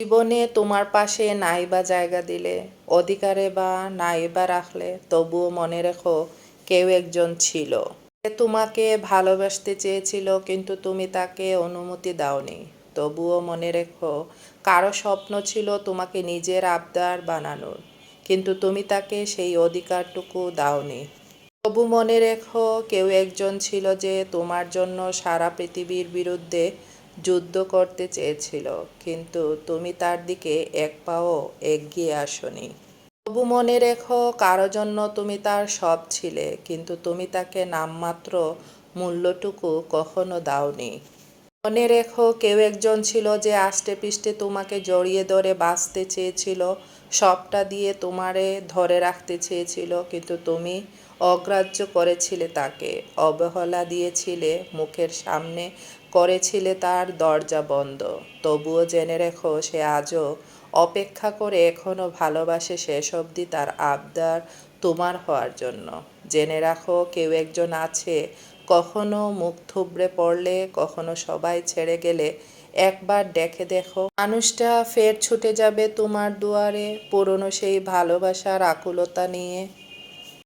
জীবনে তোমার পাশে নাই বা জায়গা দিলে, অধিকারে বা নাই বা রাখলে, তবুও মনে রেখো কেউ একজন ছিল। তোমাকে ভালোবাসতে চেয়েছিল, কিন্তু তুমি তাকে অনুমতি দাওনি। তবুও মনে রেখো, কারও স্বপ্ন ছিল তোমাকে নিজের আবদার বানানোর, কিন্তু তুমি তাকে সেই অধিকারটুকু দাওনি। তবু মনে রেখো, কেউ একজন ছিল যে তোমার জন্য সারা পৃথিবীর বিরুদ্ধে যুদ্ধ করতে চেয়েছিল, কিন্তু তুমি তার দিকে এক পাও এগিয়ে আসনি। তবু মনে রেখো, কারও জন্য তুমি তার সব ছিলে, কিন্তু তুমি তাকে নামমাত্র মূল্যটুকু কখনো দাওনি। মনে রেখো, কেউ একজন ছিল যে আষ্টে পিষ্টে তোমাকে জড়িয়ে ধরে বাঁচতে চেয়েছিল, সবটা দিয়ে তোমারে ধরে রাখতে চেয়েছিল, কিন্তু তুমি অগ্রাহ্য করেছিলে তাকে, অবহেলা দিয়েছিলে মুখের সামনে করেছিলে তার দরজা বন্ধ। তবুও জেনে রেখো, সে আজও অপেক্ষা করে এখনও ভালোবাসে শেষ অবধি তার আবদার তোমার হওয়ার জন্য। জেনে রাখো, কেউ একজন আছে, কখনো মুখ থুবড়ে পড়লে, কখনো সবাই ছেড়ে গেলে, একবার দেখে দেখো। মানুষটা ফের ছুটে যাবে তোমার দুয়ারে, পুরনো সেই ভালোবাসার আকুলতা নিয়ে।